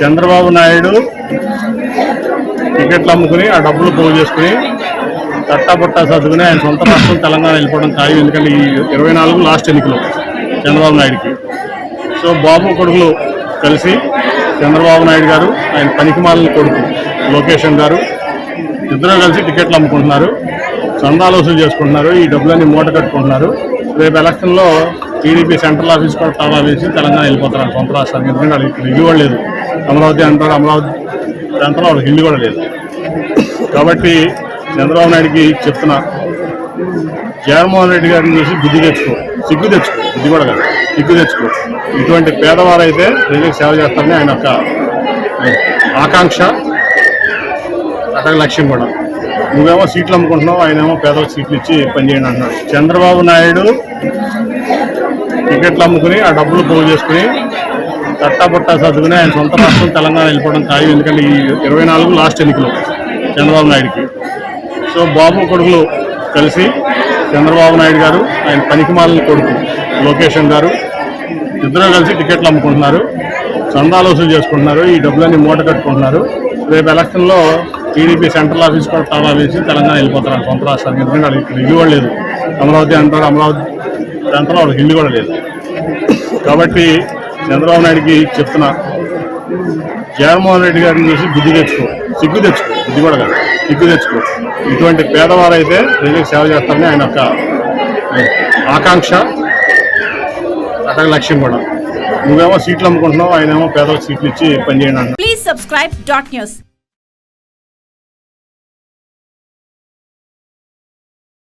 చంద్రబాబు నాయుడు టికెట్లు అమ్ముకుని ఆ డబ్బులు పోగు చేసుకుని తట్టాపుట్టా సర్దుకుని ఆయన సొంత రాష్ట్రం తెలంగాణ వెళ్ళిపోవడం ఖాయం. ఎందుకంటే ఈ ఇరవై నాలుగు లాస్ట్ ఎన్నికలు చంద్రబాబు నాయుడుకి. సో బాబు కొడుకులు కలిసి చంద్రబాబు నాయుడు గారు ఆయన పనికిమాలిన కొడుకు లోకేషన్ గారు ఇద్దరు కలిసి టికెట్లు అమ్ముకుంటున్నారు. చందాలు వసూలు చేసుకుంటున్నారు. ఈ డబ్బులన్నీ మూట కట్టుకుంటున్నారు. రేపు ఎలక్షన్లో టీడీపీ సెంట్రల్ ఆఫీస్ కూడా తాళా వేసి తెలంగాణ వెళ్ళిపోతారు సొంత రాష్ట్రానికి. ఎందుకంటే వాళ్ళకి ఇక్కడ ఇల్లు కూడా లేదు. అమరావతి అంటారు అమరావతి ప్రాంతంలో వాళ్ళకి ఇల్లు కూడా లేదు. కాబట్టి చంద్రబాబు నాయుడుకి చెప్తున్నా జగన్మోహన్ రెడ్డి గారిని చూసి బుద్ధి తెచ్చుకో. సిగ్గు తెచ్చుకో. బుద్ధి కూడా కాదు. సిగ్గు తెచ్చుకో. ఇటువంటి పేదవారైతే ప్రజలకు సేవ చేస్తారని ఆయన యొక్క ఆకాంక్ష అటక లక్ష్యం కూడా. నువ్వేమో సీట్లు అమ్ముకుంటున్నావు ఆయనేమో పేదలకు సీట్లు ఇచ్చి పనిచేయండి అంటున్నాడు. చంద్రబాబు నాయుడు టికెట్లు అమ్ముకుని ఆ డబ్బులు పోగు చేసుకుని తట్టా పుట్టా సర్దుకుని ఆయన సొంత రాష్ట్రం తెలంగాణ వెళ్ళిపోవడం ఖాయం. ఎందుకంటే ఈ ఇరవై నాలుగు లాస్ట్ ఎన్నికలు చంద్రబాబు నాయుడుకి. సో బాబు కొడుకులు కలిసి చంద్రబాబు నాయుడు గారు ఆయన పనికిమాలిన కొడుకు లోకేషన్ గారు ఇద్దరు కలిసి టికెట్లు అమ్ముకుంటున్నారు. చందాలు వసూలు చేసుకుంటున్నారు. ఈ డబ్బులన్నీ మూట కట్టుకుంటున్నారు. రేపు ఎలక్షన్లో టీడీపీ సెంట్రల్ ఆఫీస్ కూడా తాళా వేసి తెలంగాణ వెళ్ళిపోతారు సొంత రాష్ట్రానికి. ఎందుకంటే వాళ్ళకి ఇక్కడ ఇల్లు కూడా లేదు. అమరావతి అంటారు అమరావతి ప్రాంతంలో వాళ్ళకి ఇల్లు కూడా లేదు. కాబట్టి చంద్రబాబు నాయుడికి చెప్తున్నా జగన్మోహన్ రెడ్డి గారిని చూసి బుద్ధి తెచ్చుకో. సిగ్గు తెచ్చుకో. బుద్ధి కూడా కాదు. సిగ్గు తెచ్చుకో. ఇటువంటి పేదవారైతే ప్రజలకు సేవ చేస్తారని ఆయన యొక్క ఆకాంక్ష అటక లక్ష్యం కూడా. నువ్వేమో సీట్లు అమ్ముకుంటున్నావు ఆయనేమో పేదలకు సీట్లు ఇచ్చి పనిచేయండి అంటున్నాడు. Please subscribe dot.